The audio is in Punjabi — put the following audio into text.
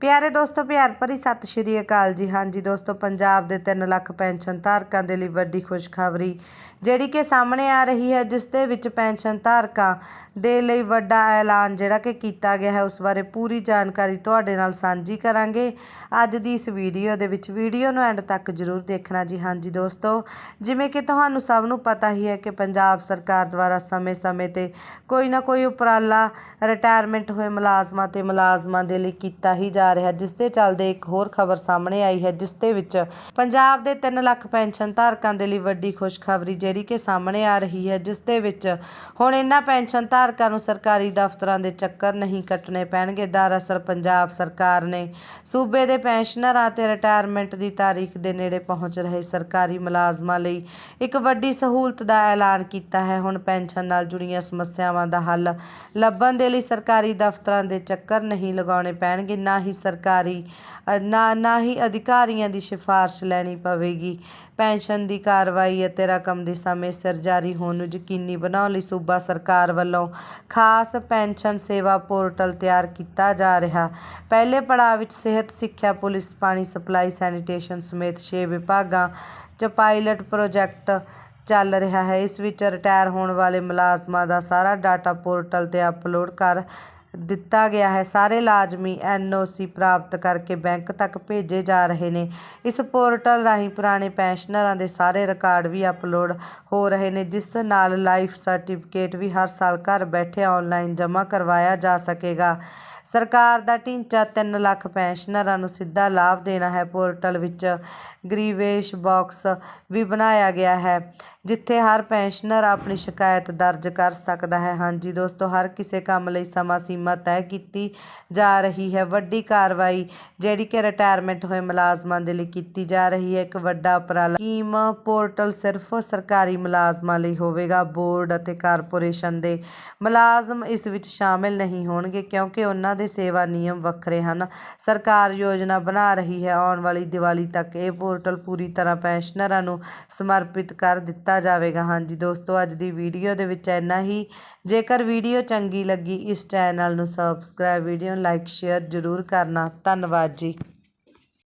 ਪਿਆਰੇ ਦੋਸਤੋ, ਪਿਆਰ ਭਰੀ ਸਤਿ ਸ਼੍ਰੀ ਅਕਾਲ ਜੀ। ਹਾਂਜੀ ਦੋਸਤੋ, ਪੰਜਾਬ ਦੇ 3 ਲੱਖ ਪੈਨਸ਼ਨ ਧਾਰਕਾਂ ਦੇ ਲਈ ਵੱਡੀ ਖੁਸ਼ਖਬਰੀ ਜਿਹੜੀ ਕਿ ਸਾਹਮਣੇ ਆ ਰਹੀ ਹੈ, ਜਿਸ ਦੇ ਵਿੱਚ ਪੈਨਸ਼ਨ ਧਾਰਕਾਂ ਦੇ ਲਈ ਵੱਡਾ ਐਲਾਨ ਜਿਹੜਾ ਕਿ ਕੀਤਾ ਗਿਆ ਹੈ, ਉਸ ਬਾਰੇ ਪੂਰੀ ਜਾਣਕਾਰੀ ਤੁਹਾਡੇ ਨਾਲ ਸਾਂਝੀ ਕਰਾਂਗੇ। ਅੱਜ ਦੀ ਇਸ ਵੀਡੀਓ ਦੇ ਵਿੱਚ ਵੀਡੀਓ ਨੂੰ ਐਂਡ ਤੱਕ ਜ਼ਰੂਰ ਦੇਖਣਾ ਜੀ। ਹਾਂਜੀ ਦੋਸਤੋ, ਜਿਵੇਂ ਕਿ ਤੁਹਾਨੂੰ ਸਭ ਨੂੰ ਪਤਾ ਹੀ ਹੈ ਕਿ ਪੰਜਾਬ ਸਰਕਾਰ ਦੁਆਰਾ ਸਮੇਂ-ਸਮੇਂ ਤੇ ਕੋਈ ਨਾ ਕੋਈ ਉਪਰਾਲਾ ਰਿਟਾਇਰਮੈਂਟ ਹੋਏ ਮੁਲਾਜ਼ਮਾਂ ਤੇ ਮੁਲਾਜ਼ਮਾਂ ਦੇ ਲਈ ਕੀਤਾ ਹੀ ਜਾ ਰਿਹਾ ਜਿਸ ਦੇ ਚੱਲਦੇ ਇੱਕ ਹੋਰ ਖਬਰ ਸਾਹਮਣੇ ਆਈ ਹੈ, ਜਿਸ ਦੇ ਵਿੱਚ ਪੰਜਾਬ ਦੇ 3 ਲੱਖ ਪੈਨਸ਼ਨ ਧਾਰਕਾਂ ਦੇ ਲਈ ਵੱਡੀ ਖੁਸ਼ਖਬਰੀ ਜਿਹੜੀ ਕਿ ਸਾਹਮਣੇ ਆ ਰਹੀ ਹੈ, ਜਿਸ ਦੇ ਵਿੱਚ ਹੁਣ ਇਹਨਾਂ ਪੈਨਸ਼ਨ ਧਾਰਕਾਂ ਨੂੰ ਸਰਕਾਰੀ ਦਫ਼ਤਰਾਂ ਦੇ ਚੱਕਰ ਨਹੀਂ ਕੱਟਣੇ ਪੈਣਗੇ। ਦਰਅਸਲ ਪੰਜਾਬ ਸਰਕਾਰ ਨੇ ਸੂਬੇ ਦੇ ਪੈਨਸ਼ਨਰਾਂ ਤੇ ਰਿਟਾਇਰਮੈਂਟ ਦੀ ਤਾਰੀਖ ਦੇ ਨੇੜੇ ਪਹੁੰਚ ਰਹੇ ਸਰਕਾਰੀ ਮੁਲਾਜ਼ਮਾਂ ਲਈ ਇੱਕ ਵੱਡੀ ਸਹੂਲਤ ਦਾ ਐਲਾਨ ਕੀਤਾ ਹੈ। ਹੁਣ ਪੈਨਸ਼ਨ ਨਾਲ ਜੁੜੀਆਂ ਸਮੱਸਿਆਵਾਂ ਦਾ ਹੱਲ ਲੱਭਣ ਦੇ ਲਈ ਸਰਕਾਰੀ ਦਫ਼ਤਰਾਂ ਦੇ ਚੱਕਰ ਨਹੀਂ ਲਗਾਉਣੇ ਪੈਣਗੇ, ਨਾ ਹੀ ਸਰਕਾਰੀ ਨਾ ਨਾ ਹੀ ਅਧਿਕਾਰੀਆਂ ਦੀ ਸਿਫਾਰਿਸ਼ ਲੈਣੀ ਪਵੇਗੀ। ਪੈਨਸ਼ਨ ਦੀ ਕਾਰਵਾਈ ਅਤੇ ਰਕਮ ਦੀ ਸਮੇਂ ਸਿਰ ਜਾਰੀ ਹੋਣ ਨੂੰ ਯਕੀਨੀ ਬਣਾਉਣ ਲਈ ਸੂਬਾ ਸਰਕਾਰ ਵੱਲੋਂ ਖਾਸ ਪੈਨਸ਼ਨ ਸੇਵਾ ਪੋਰਟਲ ਤਿਆਰ ਕੀਤਾ ਜਾ ਰਿਹਾ। ਪਹਿਲੇ ਪੜਾਅ ਵਿੱਚ ਸਿਹਤ, ਸਿੱਖਿਆ, ਪੁਲਿਸ, ਪਾਣੀ, ਸਪਲਾਈ, ਸੈਨੀਟੇਸ਼ਨ ਸਮੇਤ 6 ਵਿਭਾਗਾਂ 'ਚ ਪਾਇਲਟ ਪ੍ਰੋਜੈਕਟ ਚੱਲ ਰਿਹਾ ਹੈ। ਇਸ ਵਿੱਚ ਰਿਟਾਇਰ ਹੋਣ ਵਾਲੇ ਮੁਲਾਜ਼ਮਾਂ ਦਾ ਸਾਰਾ ਡਾਟਾ ਪੋਰਟਲ ਤੇ ਅਪਲੋਡ ਕਰ ਦਿੱਤਾ ਗਿਆ ਹੈ। ਸਾਰੇ ਲਾਜ਼ਮੀ ਐਨਓਸੀ ਪ੍ਰਾਪਤ ਕਰਕੇ ਬੈਂਕ ਤੱਕ ਭੇਜੇ ਜਾ ਰਹੇ ਨੇ। ਇਸ ਪੋਰਟਲ ਰਾਹੀਂ ਪੁਰਾਣੇ ਪੈਨਸ਼ਨਰਾਂ ਦੇ ਸਾਰੇ ਰਿਕਾਰਡ ਵੀ ਅਪਲੋਡ ਹੋ ਰਹੇ ਨੇ, ਜਿਸ ਨਾਲ ਲਾਈਫ ਸਰਟੀਫਿਕੇਟ ਵੀ ਹਰ ਸਾਲ ਘਰ ਬੈਠੇ ਆਨਲਾਈਨ ਜਮ੍ਹਾਂ ਕਰਵਾਇਆ ਜਾ ਸਕੇਗਾ। ਸਰਕਾਰ ਦਾ ਟੀਚਾ 3 ਲੱਖ ਪੈਨਸ਼ਨਰਾਂ ਨੂੰ ਸਿੱਧਾ ਲਾਭ ਦੇਣਾ ਹੈ। ਪੋਰਟਲ ਵਿੱਚ ਗਰੀਵੇਸ਼ ਬਾਕਸ ਵੀ ਬਣਾਇਆ ਗਿਆ ਹੈ, ਜਿੱਥੇ ਹਰ ਪੈਨਸ਼ਨਰ ਆਪਣੀ ਸ਼ਿਕਾਇਤ ਦਰਜ ਕਰ ਸਕਦਾ ਹੈ। ਹਾਂਜੀ ਦੋਸਤੋ, ਹਰ ਕਿਸੇ ਕੰਮ ਲਈ ਸਮਾਂ ਸੀਮਾ ਤੈਅ ਕੀਤੀ ਜਾ ਰਹੀ ਹੈ। ਵੱਡੀ ਕਾਰਵਾਈ ਜਿਹੜੀ ਕਿ ਰਿਟਾਇਰਮੈਂਟ ਹੋਏ ਮੁਲਾਜ਼ਮਾਂ ਦੇ ਲਈ ਕੀਤੀ ਜਾ ਰਹੀ ਹੈ। ਇੱਕ ਵੱਡਾ ਉਪਰਾਲਾ ਸਕੀਮ ਪੋਰਟਲ ਸਿਰਫ ਸਰਕਾਰੀ ਮੁਲਾਜ਼ਮਾਂ ਲਈ ਹੋਵੇਗਾ। ਬੋਰਡ ਅਤੇ ਕਾਰਪੋਰੇਸ਼ਨ ਦੇ ਮੁਲਾਜ਼ਮ ਇਸ ਵਿੱਚ ਸ਼ਾਮਿਲ ਨਹੀਂ ਹੋਣਗੇ ਕਿਉਂਕਿ ਉਹਨਾਂ ਦੇ ਸੇਵਾ ਨਿਯਮ ਵੱਖਰੇ ਹਨ। ਸਰਕਾਰ ਯੋਜਨਾ ਬਣਾ ਰਹੀ ਹੈ। ਆਉਣ ਵਾਲੀ ਦੀਵਾਲੀ ਤੱਕ ਇਹ ਪੋਰਟਲ ਪੂਰੀ ਤਰ੍ਹਾਂ ਪੈਨਸ਼ਨਰਾਂ ਨੂੰ ਸਮਰਪਿਤ ਕਰ ਦਿੱਤਾ ਜਾਵੇਗਾ। ਹਾਂਜੀ ਦੋਸਤੋ, ਅੱਜ ਦੀ ਵੀਡੀਓ ਦੇ ਵਿੱਚ ਇੰਨਾ ਹੀ। ਜੇਕਰ ਵੀਡੀਓ ਚੰਗੀ ਲੱਗੀ ਇਸ ਚੈਨਲ ਨੂੰ ਸਬਸਕ੍ਰਾਈਬ ਵੀਡੀਓ ਨੂੰ ਲਾਈਕ ਸ਼ੇਅਰ ਜ਼ਰੂਰ ਕਰਨਾ। ਧੰਨਵਾਦ ਜੀ।